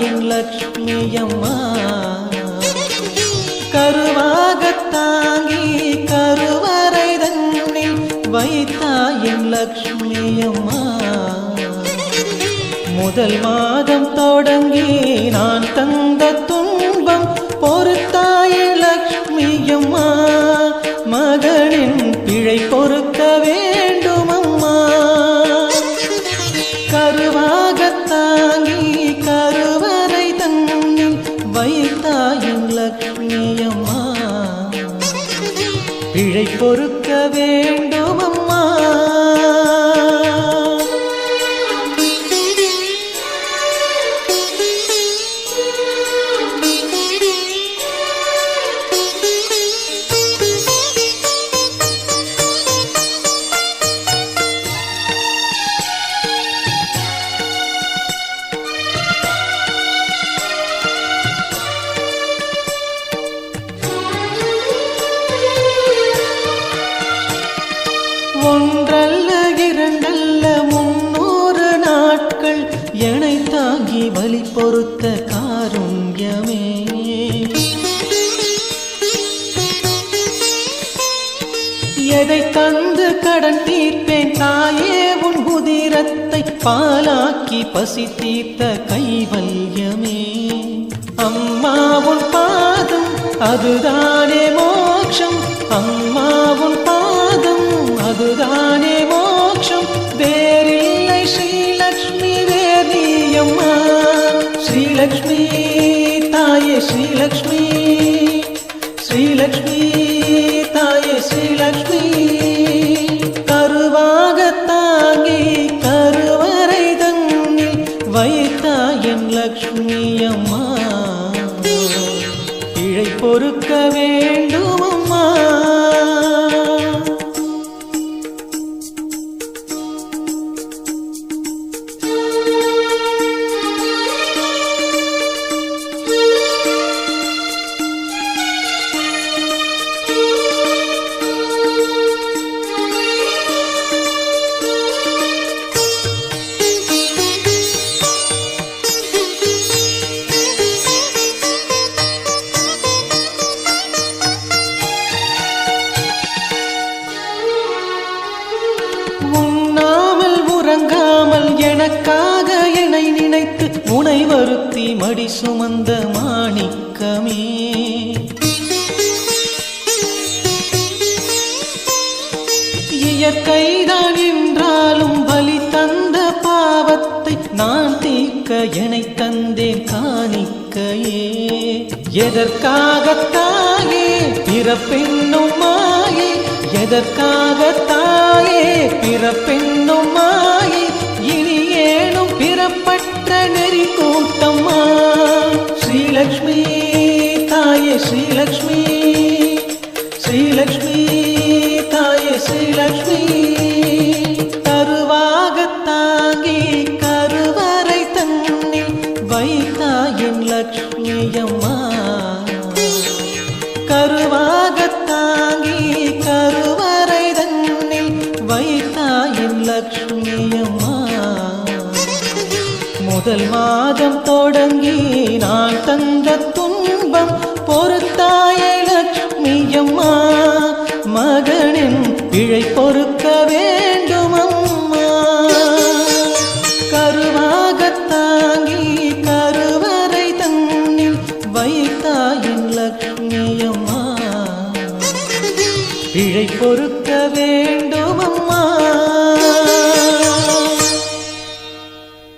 என் லக்ஷ்மி அம்மா கருவாக தாங்கி கருவறை தன்னில் என் லக்ஷ்மி அம்மா முதல் மாதம் தொடங்கி நான் தந்த துன்பம் பொறுத்தாயே லக்ஷ்மி அம்மா மகனின் பிழை பொறுக்க வேண்டும் அம்மா கருவாக தாங்கி இழை பொறுக்க வேண்டும் அம்மா ஒன்றல்ல இரண்டல்ல முன்னூறு நாட்கள் எனை தாங்கி வழி பொறுத்த காருண்யமே. எதை தந்து கடன் தீர்ப்பேன் தாயே உன் உதிரத்தை பாலாக்கி பசி தீர்த்த கைவல்யமே. அம்மா உன் பாதம் அதுதானே மோட்சம். அம்மா ஸ்ரீலக்ஷ்மி தாயே ஸ்ரீலக்ஷ்மி. ஸ்ரீலக்ஷ்மி தாயே ஸ்ரீலக்ஷ்மி. கருவாக தாங்கி கருவறை தங்கி வைத்தாயன் லக்ஷ்மி அம்மா. இழை பொறுக்க வேண்டும் அம்மா உண்ணாமல் உறங்காமல் எனக்காக என்னை நினைத்து உனை வருத்தி மடி சுமந்த மாணிக்கமே. இயற்கைதான் என்றாலும் பலி தந்த பாவத்தை நான் தீர்க்க என்னை தந்தேன் காணிக்கையே. எதற்காகத்தாயே பிறப்பெண்ணும் மாயே? எதற்காகத்தாயே பிறப்பெண்ணும் மாயே இனி ஏனும் பிறப்பற்ற நெறி கூட்டம்மா ஸ்ரீலக்ஷ்மி தாயே ஸ்ரீலக்ஷ்மி. ஸ்ரீலக்ஷ்மி தாயே ஸ்ரீலக்ஷ்மி. முதல் மாதம் தொடங்கி நான் தந்த துன்பம் பொறுத்தாய லட்சுமியம்மா மகனின் இழை பொறுக்க வேண்டுமம்மா. கருவாக தாங்கி கருவறை தன்னில் வைத்தாயின் லட்சுமியம்மா இழை பொறுக்க வேண்டும்